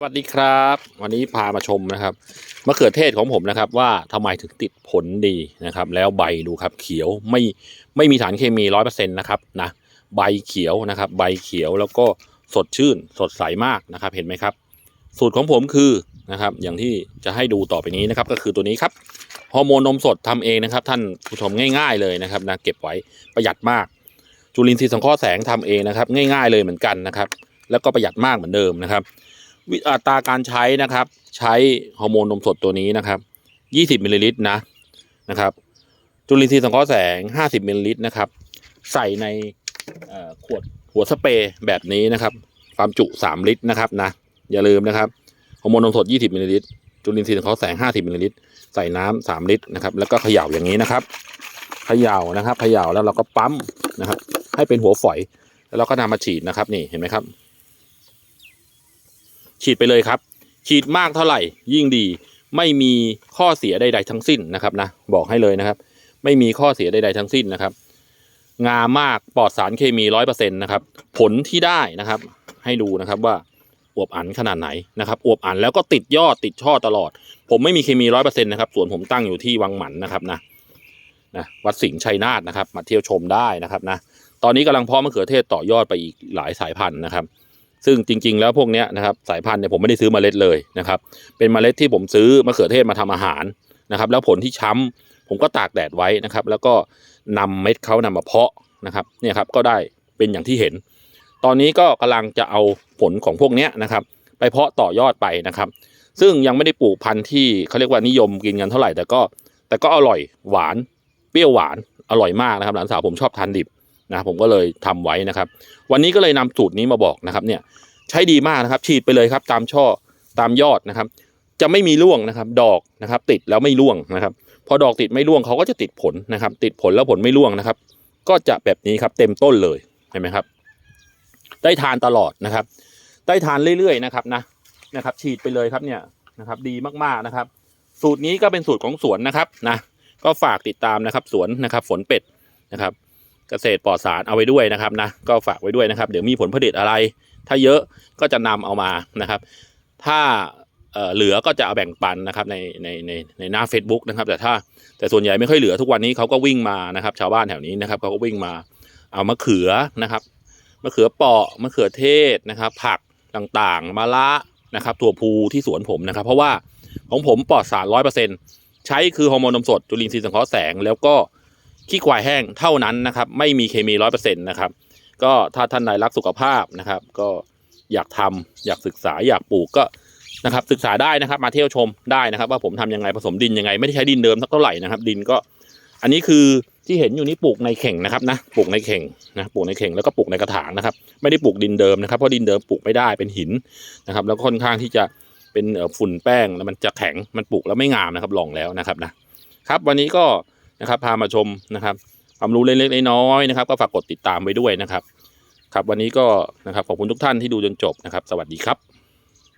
สวัสดีครับ วันนี้พามาชมนะครับมะเขือเทศของผมนะครับ ว่าทำไมถึงติดผลดีนะครับ แล้วใบดูครับเขียวไม่ไม่มีสารเคมีร้อยเปอร์เซ็นต์นะครับนะใบเขียวนะครับ ใบเขียวแล้วก็สดชื่นสดใสมากนะครับ เห็นไหมครับ สูตรของผมคือนะครับ อย่างที่จะให้ดูต่อไปนี้นะครับ ก็คือตัวนี้ครับฮอร์โมนนมสดทำเองนะครับ ท่านผู้ชมง่าย ๆเลยนะครับนะเก็บไว้ประหยัดมาก จุลินทรีย์สังเคราะห์แสงทำเองนะครับ ง่าย ๆเลยเหมือนกันนะครับ แล้วก็ประหยัดมากเหมือนเดิมนะครับ วิอัตราการใช้นะครับ ใช้ฮอร์โมนนมสดตัวนี้นะครับ20มิลลิลิตรนะนะครับ จุลินทรีย์สังเคราะห์แสง50มิลลิลิตรนะครับ ใส่ในขวดหัวสเปรย์แบบนี้นะครับ ความจุ3ลิตรนะครับนะอย่าลืมนะครับฮอร์โมนนมสด20มิลลิลิตรจุลินทรีย์สังเคราะห์แสง50มิลลิลิตรใส่น้ำ3ลิตรนะครับ แล้วก็เขย่าอย่างนี้นะครับเขย่านะครับเขย่าแล้วเราก็ปั๊มนะครับ ให้เป็นหัวฝอย แล้วเราก็นำมาฉีดนะครับ นี่เห็นไหมครับ ฉีดไปเลยครับ ฉีดมากเท่าไหร่ยิ่งดี ไม่มีข้อเสียใด ๆ ทั้งสิ้นนะครับนะบอกให้เลยนะครับ ไม่มีข้อเสียใด ๆ ทั้งสิ้นนะครับ งามากปลอดสารเคมีร้อยเปอร์เซ็นต์นะครับ ผลที่ได้นะครับ ให้ดูนะครับว่าอวบอันขนาดไหนนะครับอวบอันแล้วก็ติดยอดติดช่อตลอด ผมไม่มีเคมีร้อยเปอร์เซ็นต์นะครับส่วนผมตั้งอยู่ที่วังหมันนะครับนะนะวัดสิงห์ชัยนาทนะครับ มาเที่ยวชมได้นะครับนะตอนนี้กำลังเพาะมะเขือเทศต่อยอดไปอีกหลายสายพันธุ์นะครับ ซึ่งจริง ๆ แล้วพวกเนี้ยนะครับสายพันธุ์เนี่ยผมไม่ได้ซื้อมเมล็ดเลยนะครับ เป็นมเมล็ดที่ผมซื้อมะเขือเทศมาทำอาหารนะครับ แล้วผลที่ช้ำผมก็ตากแดดไว้นะครับ แล้วก็นำเม็ดเขานำมาเพาะนะครับเนี่ยครับก็ได้เป็นอย่างที่เห็น ตอนนี้ก็กำลังจะเอาผลของพวกเนี้ยนะครับ ไปเพาะต่อยอดไปนะครับ ซึ่งยังไม่ได้ปลูกพันธุ์ที่เขาเรียกว่านิยมกินกันเท่าไหร่แต่ก็ แต่ก็อร่อยหวานเปรี้ยวหวานอร่อยมากนะครับหลานสาวผมชอบทานดิบ นะผมก็เลยทำไว้นะครับ วันนี้ก็เลยนำสูตรนี้มาบอกนะครับเนี่ยใช้ดีมากนะครับ ฉีดไปเลยครับ ตามช่อตามยอดนะครับ จะไม่มีร่วงนะครับ ดอกนะครับ ติดแล้วไม่ร่วงนะครับ พอดอกติดไม่ร่วงเขาก็จะติดผลนะครับ ติดผลแล้วผลไม่ร่วงนะครับ ก็จะแบบนี้ครับเต็มต้นเลยเห็นไหมครับ ได้ทานตลอดนะครับ ได้ทานเรื่อยๆนะครับนะนะครับ ฉีดไปเลยครับเนี่ยนะครับ ดีมากๆนะครับ สูตรนี้ก็เป็นสูตรของสวนนะครับนะก็ฝากติดตามนะครับ สวนนะครับ ฝนเป็ดนะครับ เกษตรปลอดสารเอาไว้ด้วยนะครับนะก็ฝากไว้ด้วยนะครับ เดี๋ยวมีผลผลิตอะไร ถ้าเยอะก็จะนำเอามานะครับ ถ้าเออเหลือก็จะเอาแบ่งปันนะครับในในในในหน้า Facebook นะครับแต่ถ้าแต่ส่วนใหญ่ไม่ค่อยเหลือทุกวันนี้เขาก็วิ่งมานะครับ ชาวบ้านแถวนี้นะครับเขาก็วิ่งมาเอามะเขือนะครับมะเขือเปาะมะเขือเทศนะครับ ผักต่างๆมะละนะครับถั่วพูที่สวนผมนะครับ เพราะว่าของผมปลอดสารร้อยเปอร์เซ็นต์ใช้คือฮอร์โมนนมสดจุลินทรีย์สังเคราะห์แสง แล้วก็ ขี้ควายแห้งเท่านั้นนะครับ ไม่มีเคมีร้อยเปอร์เซ็นต์นะครับ ก็ถ้าท่านใดรักสุขภาพนะครับ ก็อยากทำอยากศึกษาอยากปลูกก็นะครับ ศึกษาได้นะครับ มาเที่ยวชมได้นะครับ ว่าผมทำยังไงผสมดินยังไง ไม่ได้ใช้ดินเดิมสักเท่าไหร่นะครับ ดินก็ อันนี้คือที่เห็นอยู่นี่ปลูกในเข่งนะครับนะปลูกในเข่งนะปลูกในเข่งแล้วก็ปลูกในกระถางนะครับ ไม่ได้ปลูกดินเดิมนะครับเพราะดินเดิมปลูกไม่ได้เป็นหินนะครับ แล้วก็ค่อนข้างที่จะเป็นฝุ่นแป้งแล้วมันจะแข็งมันปลูกแล้วไม่งามนะครับลองแล้วนะครับนะครับ วันนี้ก็ นะครับ พามาชมนะครับความรู้เล็กๆน้อยๆนะครับ ก็ฝากกดติดตามไว้ด้วยนะครับ ครับวันนี้ก็นะครับขอบคุณทุกท่านที่ดูจนจบนะครับ สวัสดีครับ